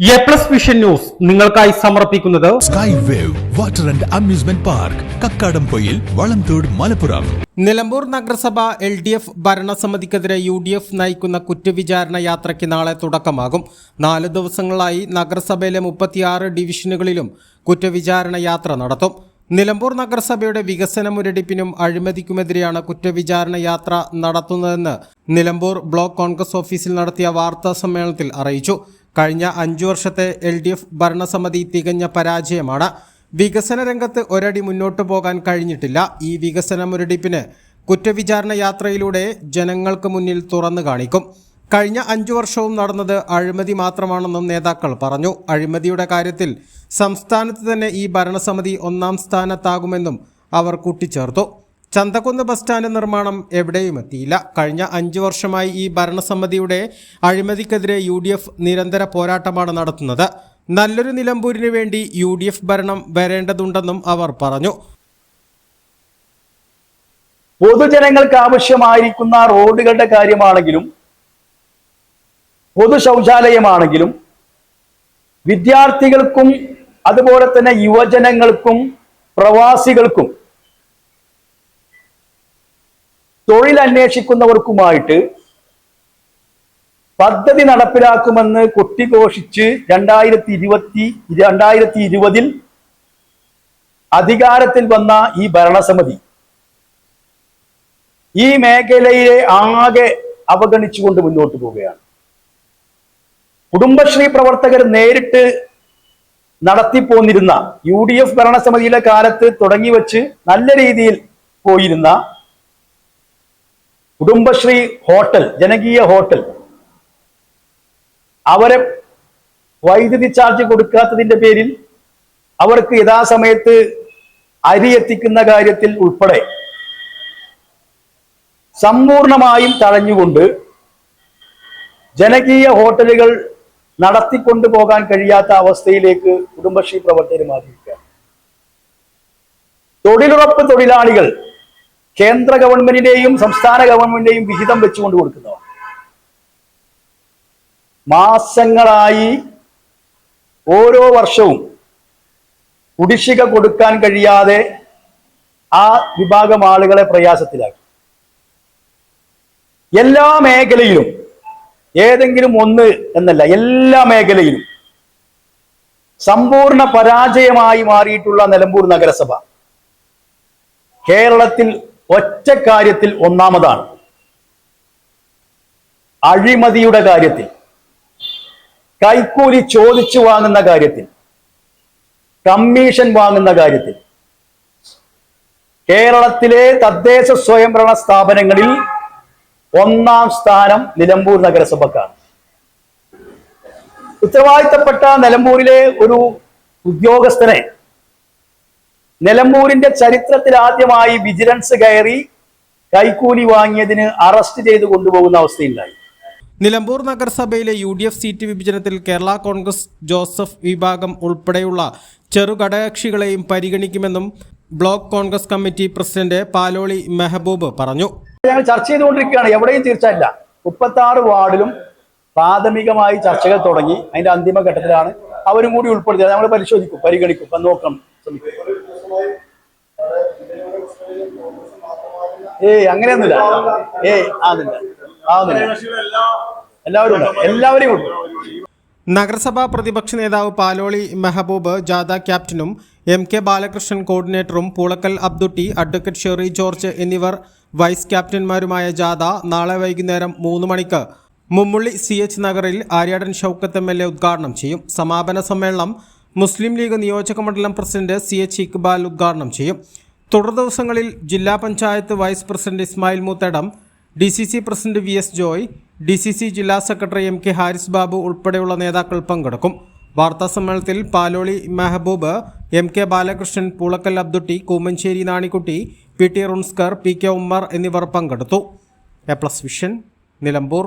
A plus vision news നിങ്ങൾക്കായി സമർപ്പിക്കുന്നത് sky wave water and amusement park Kakkadampoyil Valamthode Malappuram. Nilambur നഗരസഭ L D F ഭരണസമിതിക്കെതിരെ U D F നയിക്കുന്ന കുറ്റവിചാരണ യാത്രയ്ക്ക് നാളെ തുടക്കമാകും. നാല് ദിവസങ്ങളായി നഗരസഭയിലെ മുപ്പത്തിയാറ് ഡിവിഷനുകളിലും കുറ്റവിചാരണ യാത്ര നടത്തും. നിലമ്പൂർ നഗരസഭയുടെ വികസന മുരടിപ്പിനും അഴിമതിക്കുമെതിരെയാണ് കുറ്റവിചാരണ യാത്ര നടത്തുന്നതെന്ന് നിലമ്പൂർ ബ്ലോക്ക് കോൺഗ്രസ് ഓഫീസിൽ നടത്തിയ വാർത്താ സമ്മേളനത്തിൽ അറിയിച്ചു. കഴിഞ്ഞ അഞ്ചു വർഷത്തെ എൽ ഡി എഫ് ഭരണസമിതി തികഞ്ഞ പരാജയമാണ്. വികസന രംഗത്ത് ഒരടി മുന്നോട്ട് പോകാൻ കഴിഞ്ഞിട്ടില്ല. ഈ വികസന മുരടിപ്പിന് കുറ്റവിചാരണ യാത്രയിലൂടെ ജനങ്ങൾക്ക് മുന്നിൽ തുറന്നു കാണിക്കും. കഴിഞ്ഞ അഞ്ചു വർഷവും നടന്നത് അഴിമതി മാത്രമാണെന്നും നേതാക്കൾ പറഞ്ഞു. അഴിമതിയുടെ കാര്യത്തിൽ സംസ്ഥാനത്ത് തന്നെ ഈ ഭരണസമിതി ഒന്നാം സ്ഥാനത്താകുമെന്നും അവർ കൂട്ടിച്ചേർത്തു. ചന്തക്കുന്ന് ബസ് സ്റ്റാൻഡ് നിർമ്മാണം എവിടെയും എത്തിയില്ല. കഴിഞ്ഞ അഞ്ചു വർഷമായി ഈ ഭരണസമിതിയുടെ അഴിമതിക്കെതിരെ യു ഡി എഫ് നിരന്തര പോരാട്ടമാണ് നടത്തുന്നത്. നല്ലൊരു നിലമ്പൂരിന് വേണ്ടി യു ഡി എഫ് ഭരണം വരേണ്ടതുണ്ടെന്നും അവർ പറഞ്ഞു. പൊതുജനങ്ങൾക്ക് ആവശ്യമായിരിക്കുന്ന റോഡുകളുടെ കാര്യമാണെങ്കിലും പൊതു ശൗചാലയമാണെങ്കിലും വിദ്യാർത്ഥികൾക്കും അതുപോലെ തന്നെ യുവജനങ്ങൾക്കും പ്രവാസികൾക്കും തൊഴിൽ അന്വേഷിക്കുന്നവർക്കുമായിട്ട് പദ്ധതി നടപ്പിലാക്കുമെന്ന് കൊട്ടിഘോഷിച്ച് രണ്ടായിരത്തി ഇരുപത്തി രണ്ടായിരത്തി ഇരുപതിൽ അധികാരത്തിൽ വന്ന ഈ ഭരണസമിതി ഈ മേഖലയെ ആകെ അവഗണിച്ചുകൊണ്ട് മുന്നോട്ട് പോവുകയാണ്. കുടുംബശ്രീ പ്രവർത്തകർ നേരിട്ട് നടത്തിപ്പോന്നിരുന്ന യു ഡി എഫ് ഭരണസമിതിയുടെ കാലത്ത് തുടങ്ങി വെച്ച് നല്ല രീതിയിൽ പോയിരുന്ന കുടുംബശ്രീ ഹോട്ടൽ ജനകീയ ഹോട്ടൽ. അവരെ വൈദ്യുതി ചാർജ് കൊടുക്കാത്തതിന്റെ പേരിൽ അവർക്ക് യഥാസമയത്ത് അരി എത്തിക്കുന്ന കാര്യത്തിൽ ഉൾപ്പെടെ സമ്പൂർണമായും തഴഞ്ഞുകൊണ്ട് ജനകീയ ഹോട്ടലുകൾ നടത്തിക്കൊണ്ടു പോകാൻ കഴിയാത്ത അവസ്ഥയിലേക്ക് കുടുംബശ്രീ പ്രവർത്തകർ മാറിയിരിക്കുക തൊഴിലുറപ്പ് തൊഴിലാളികൾ കേന്ദ്ര ഗവൺമെന്റിന്റെയും സംസ്ഥാന ഗവൺമെന്റിന്റെയും വിഹിതം വെച്ചുകൊണ്ട് കൊടുക്കുന്നവർ മാസങ്ങളായി ഓരോ വർഷവും കുടിശ്ശിക കൊടുക്കാൻ കഴിയാതെ ആ വിഭാഗം ആളുകളെ പ്രയാസത്തിലാക്കി. എല്ലാ മേഖലയിലും ഏതെങ്കിലും ഒന്ന് എന്നല്ല എല്ലാ മേഖലയിലും സമ്പൂർണ പരാജയമായി മാറിയിട്ടുള്ള നിലമ്പൂർ നഗരസഭ കേരളത്തിൽ ഒറ്റ കാര്യത്തിൽ ഒന്നാമതാണ് അഴിമതിയുടെ കാര്യത്തിൽ. കൈക്കൂലി ചോദിച്ചു വാങ്ങുന്ന കാര്യത്തിൽ. കമ്മീഷൻ വാങ്ങുന്ന കാര്യത്തിൽ. കേരളത്തിലെ തദ്ദേശ സ്വയംഭരണ സ്ഥാപനങ്ങളിൽ ഒന്നാം സ്ഥാനം നിലമ്പൂർ നഗരസഭക്കാണ്. ഉത്തരവാദിത്തപ്പെട്ട നിലമ്പൂരിലെ ഒരു ഉദ്യോഗസ്ഥനെ നിലമ്പൂരിന്റെ ചരിത്രത്തിൽ ആദ്യമായി വിജിലൻസ് കയറി കൈക്കൂലി വാങ്ങിയതിന് അറസ്റ്റ് ചെയ്ത് കൊണ്ടുപോകുന്ന അവസ്ഥയുണ്ടായി. നിലമ്പൂർ നഗരസഭയിലെ യു ഡി എഫ് സീറ്റ് വിഭജനത്തിൽ കേരള കോൺഗ്രസ് ജോസഫ് വിഭാഗം ഉൾപ്പെടെയുള്ള ചെറുകടകക്ഷികളെയും പരിഗണിക്കുമെന്നും block Congress committee president Paloli Mehboob പറഞ്ഞു. ഞങ്ങൾ ചർച്ച ചെയ്തുകൊണ്ടിരിക്കുകയാണ്. എവിടെയും തീർച്ചയില്ല. മുപ്പത്തി ആറ് വാർഡിലും പ്രാഥമികമായി ചർച്ചകൾ തുടങ്ങി. അതിന്റെ അന്തിമ ഘട്ടത്തിലാണ് അവരും കൂടി ഉൾപ്പെടുത്തിയത്. നമ്മൾ പരിശോധിക്കും പരിഗണിക്കും. നോക്കണം ശ്രമിക്കും. ഏയ് അങ്ങനെയൊന്നുമില്ല. ഏയ് ആന്നില്ല ആവുന്നില്ല. എല്ലാവരും എല്ലാവരെയും ഉണ്ട് നഗരസഭാ പ്രതിപക്ഷ നേതാവ് പാലോളി മെഹബൂബ് ജാഥ ക്യാപ്റ്റനും എം കെ ബാലകൃഷ്ണൻ കോർഡിനേറ്ററും Poolakkal Abdutty advocate Sherry George എന്നിവർ വൈസ് ക്യാപ്റ്റന്മാരുമായ ജാഥ നാളെ വൈകുന്നേരം മൂന്ന് മണിക്ക് മുമ്മുള്ളി സി എച്ച് നഗറിൽ Aryadan Shoukath M L A ഉദ്ഘാടനം ചെയ്യും. സമാപന സമ്മേളനം മുസ്ലിം ലീഗ് നിയോജക മണ്ഡലം പ്രസിഡന്റ് സി എച്ച് ഇക്ബാൽ ഉദ്ഘാടനം ചെയ്യും. തുടർ ദിവസങ്ങളിൽ ജില്ലാ panchayat vice president Ismail Moothedam D C C president V S Joy D C C ജില്ലാ secretary M K Haris Babu ഉൾപ്പെടെയുള്ള നേതാക്കൾ പങ്കെടുക്കും. വാർത്താ സമ്മേളനത്തിൽ Paloli Mehboob M K Balakrishnan Poolakkal Abdutty Koomancheri Nanikutty P T Runskar P K Ummer എന്നിവർ പങ്കെടുത്തു. A plus vision Nilambur.